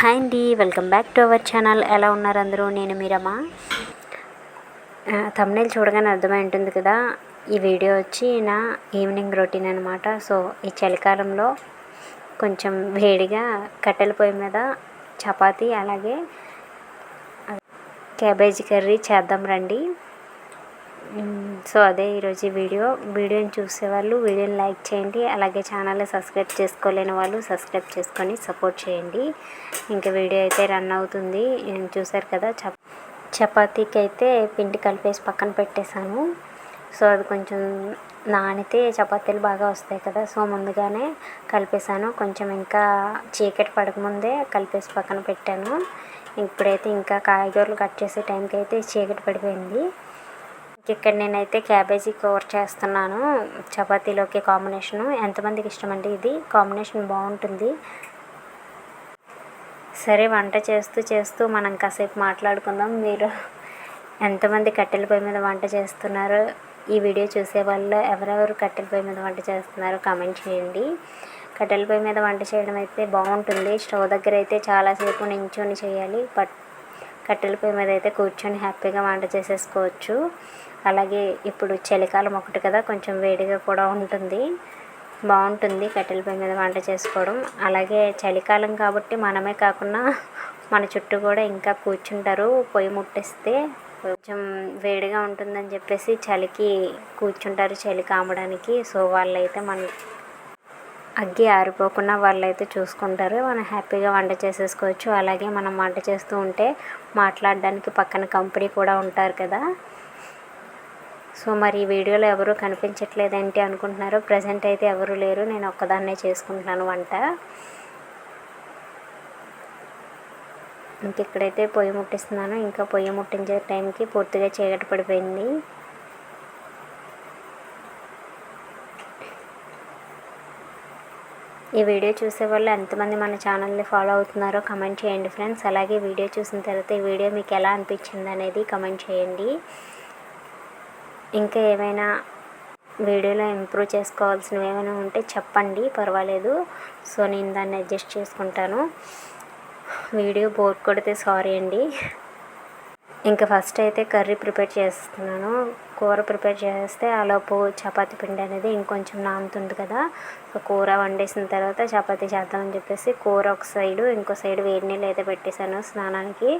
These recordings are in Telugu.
హాయ్ అండి welcome back to our channel. ఎలా ఉన్నారు అందరూ? నేను మీరమ్మా తమ్నేల్ చూడగానే అర్థమై ఉంటుంది కదా ఈ వీడియో వచ్చి నా ఈవినింగ్ రొటీన్ అనమాట సో ఈ చలికాలంలో కొంచెం వేడిగా కట్టెల పొయ్యి మీద చపాతీ అలాగే క్యాబేజీ కర్రీ చేద్దాం రండి. సో అదే ఈరోజు వీడియో. వీడియోని చూసేవాళ్ళు వీడియోని లైక్ చేయండి. అలాగే ఛానల్ని సబ్స్క్రైబ్ చేసుకోలేని వాళ్ళు సబ్స్క్రైబ్ చేసుకొని సపోర్ట్ చేయండి. ఇంకా వీడియో అయితే రన్ అవుతుంది. చూసారు కదా చప చపాతీకి అయితే పిండి కలిపేసి పక్కన పెట్టేశాను సో అది కొంచెం నానితే చపాతీలు బాగా వస్తాయి కదా. సో ముందుగానే కలిపేశాను. కొంచెం ఇంకా చీకటి పడకముందే కలిపేసి పక్కన పెట్టాను. ఇప్పుడైతే ఇంకా కాయగూరలు కట్ చేసే టైంకి అయితే చీకటి పడిపోయింది. ఇక్కడ నేనైతే క్యాబేజీ కవర్ చేస్తున్నాను. చపాతీలోకి కాంబినేషను. ఎంతమందికి ఇష్టం అండి ఇది? కాంబినేషన్ బాగుంటుంది. సరే వంట చేస్తూ చేస్తూ మనం కాసేపు మాట్లాడుకుందాం. మీరు ఎంతమంది కట్టెల పొయ్యి మీద వంట చేస్తున్నారు ఈ వీడియో చూసే వాళ్ళు ఎవరెవరు కట్టెల పొయ్యి మీద వంట చేస్తున్నారో కామెంట్ చేయండి. కట్టెల పొయ్యి మీద వంట చేయడం అయితే బాగుంటుంది. స్టవ్ దగ్గర అయితే చాలాసేపు నించొని చేయాలి. బట్ కట్టెల పొయ్యి మీద అయితే కూర్చొని హ్యాపీగా వంట చేసేసుకోవచ్చు. అలాగే ఇప్పుడు చలికాలం ఒకటి కదా కొంచెం వేడిగా కూడా ఉంటుంది. బాగుంటుంది కట్టెల పొయ్యి మీద వంట చేసుకోవడం. అలాగే చలికాలం కాబట్టి మనమే కాకుండా మన చుట్టూ కూడా ఇంకా కూర్చుంటారు. పొయ్యి ముట్టిస్తే కొంచెం వేడిగా ఉంటుందని చెప్పేసి చలికి కూర్చుంటారు చలి కామడానికి. సో వాళ్ళైతే మన అగ్గి ఆరిపోకుండా వాళ్ళైతే చూసుకుంటారు. మనం హ్యాపీగా వంట చేసేసుకోవచ్చు. అలాగే మనం వంట చేస్తూ ఉంటే మాట్లాడడానికి పక్కన కంపెనీ కూడా ఉంటారు కదా. సో మరి ఈ వీడియోలో ఎవరు కనిపించట్లేదేంటి అనుకుంటున్నారు ప్రజెంట్ అయితే ఎవరు లేరు. నేను ఒక్కదాన్నే చేసుకుంటున్నాను వంట. ఇంక ఇక్కడైతే పొయ్యి ముట్టిస్తున్నాను. ఇంకా పొయ్యి ముట్టించే టైంకి పూర్తిగా చీకటి పడిపోయింది. ఈ వీడియో చూసే వాళ్ళు ఎంతమంది మన ఛానల్ని ఫాలో అవుతున్నారో కమెంట్ చేయండి ఫ్రెండ్స్. అలాగే వీడియో చూసిన తర్వాత ఈ వీడియో మీకు ఎలా అనిపించింది అనేది కమెంట్ చేయండి. ఇంకా ఏమైనా వీడియోలో ఇంప్రూవ్ చేసుకోవాల్సినవి ఏమైనా ఉంటే చెప్పండి పర్వాలేదు. సో నేను దాన్ని అడ్జస్ట్ చేసుకుంటాను. వీడియో బోర్ కొడితే సారీ అండి. ఇంకా ఫస్ట్ అయితే కర్రీ ప్రిపేర్ చేస్తున్నాను. కూర ప్రిపేర్ చేస్తే ఆలోపు చపాతి పిండి అనేది ఇంకొంచెం నానుతుంది కదా. సో కూర వండేసిన తర్వాత చపాతి చేద్దామని చెప్పేసి కూర ఒక సైడు ఇంకో సైడ్ వేడి నీళ్ళు అయితే పెట్టేశాను స్నానానికి.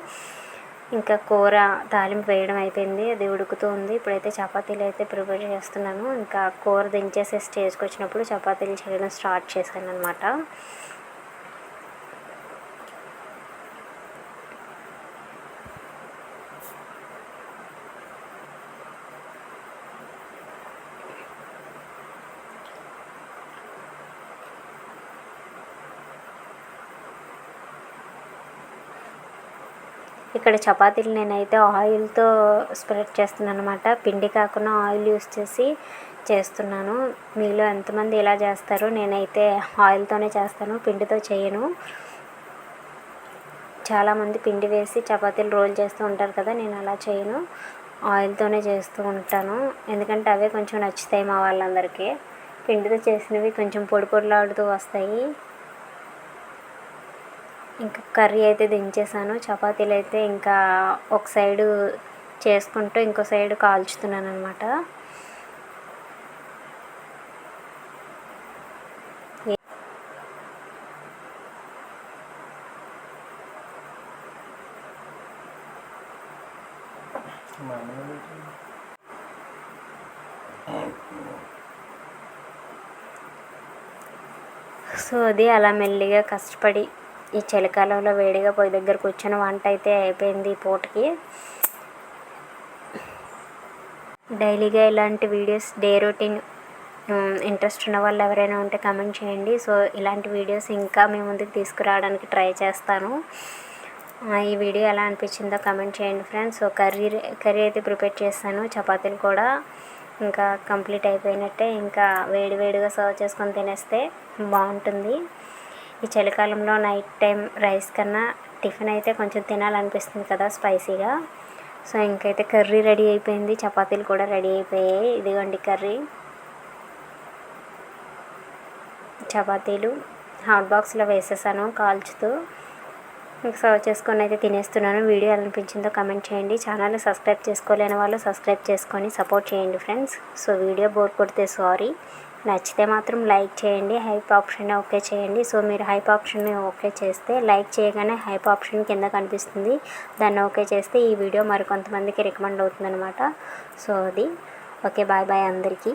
ఇంకా కూర తాలింపు వేయడం అయిపోయింది. అది ఉడుకుతూ ఉంది. ఇప్పుడైతే చపాతీలు అయితే ప్రిపేర్ చేస్తున్నాను. ఇంకా కూర దించేసే స్టేజ్కి వచ్చినప్పుడు చపాతీలు చేయడం స్టార్ట్ చేశాను అనమాట ఇక్కడ చపాతీలు నేనైతే ఆయిల్తో స్ప్రెడ్ చేస్తున్నాను అనమాట పిండి కాకుండా ఆయిల్ యూస్ చేసి చేస్తున్నాను. మీలో ఎంతమంది ఇలా చేస్తారు నేనైతే ఆయిల్తోనే చేస్తాను పిండితో చేయను. చాలామంది పిండి వేసి చపాతీలు రోల్ చేస్తూ ఉంటారు కదా నేను అలా చేయను. ఆయిల్తోనే చేస్తూ ఉంటాను. ఎందుకంటే అవే కొంచెం నచ్చుతాయి మా వాళ్ళందరికీ. పిండితో చేసినవి కొంచెం పొడి పొడిలాడుతూ వస్తాయి. ఇంకా కర్రీ అయితే దించేసాను. చపాతీలు అయితే ఇంకా ఒక సైడు చేసుకుంటూ ఇంకో సైడు కాల్చుతున్నాను అనమాట సో అది అలా మెల్లిగా కష్టపడి ఈ చలికాలంలో వేడిగా పొయ్యి దగ్గర కూర్చొని వంట అయితే అయిపోయింది ఈ పూటకి. డైలీగా ఇలాంటి వీడియోస్ డే రొటీన్ ఇంట్రెస్ట్ ఉన్న వాళ్ళు ఎవరైనా ఉంటే కమెంట్ చేయండి. సో ఇలాంటి వీడియోస్ ఇంకా మీ ముందుకు తీసుకురావడానికి ట్రై చేస్తాను. ఈ వీడియో ఎలా అనిపించిందో కమెంట్ చేయండి ఫ్రెండ్స్. సో కర్రీ కర్రీ అయితే ప్రిపేర్ చేస్తాను. చపాతీలు కూడా ఇంకా కంప్లీట్ అయిపోయినట్టే. ఇంకా వేడి వేడిగా సర్వ్ చేసుకొని తినేస్తే బాగుంటుంది. ఈ చలికాలంలో నైట్ టైం రైస్ కన్నా టిఫిన్ అయితే కొంచెం తినాలనిపిస్తుంది కదా స్పైసీగా సో ఇంకైతే కర్రీ రెడీ అయిపోయింది. చపాతీలు కూడా రెడీ అయిపోయాయి. ఇదిగోండి కర్రీ చపాతీలు హాట్ బాక్స్లో వేసేసాను కాల్చుతూ. మీకు సర్వ్ చేసుకొని అయితే తినేస్తున్నాను. వీడియో ఎలా అనిపించిందో కమెంట్ చేయండి. ఛానల్ని సబ్స్క్రైబ్ చేసుకోలేని వాళ్ళు సబ్స్క్రైబ్ చేసుకొని సపోర్ట్ చేయండి ఫ్రెండ్స్ సో వీడియో బోర్ కొడితే సారీ నచ్చితే మాత్రం లైక్ చేయండి హైప్ ఆప్షన్ ఓకే చేయండి. సో మీరు హైప్ ఆప్షన్ ఓకే చేస్తే లైక్ చేయగానే హైప్ ఆప్షన్ కింద కనిపిస్తుంది. దాన్ని ఓకే చేస్తే ఈ వీడియో మరికొంతమందికి రికమెండ్ అవుతుందన్నమాట. సో అది. ఓకే బాయ్ బాయ్ అందరికీ.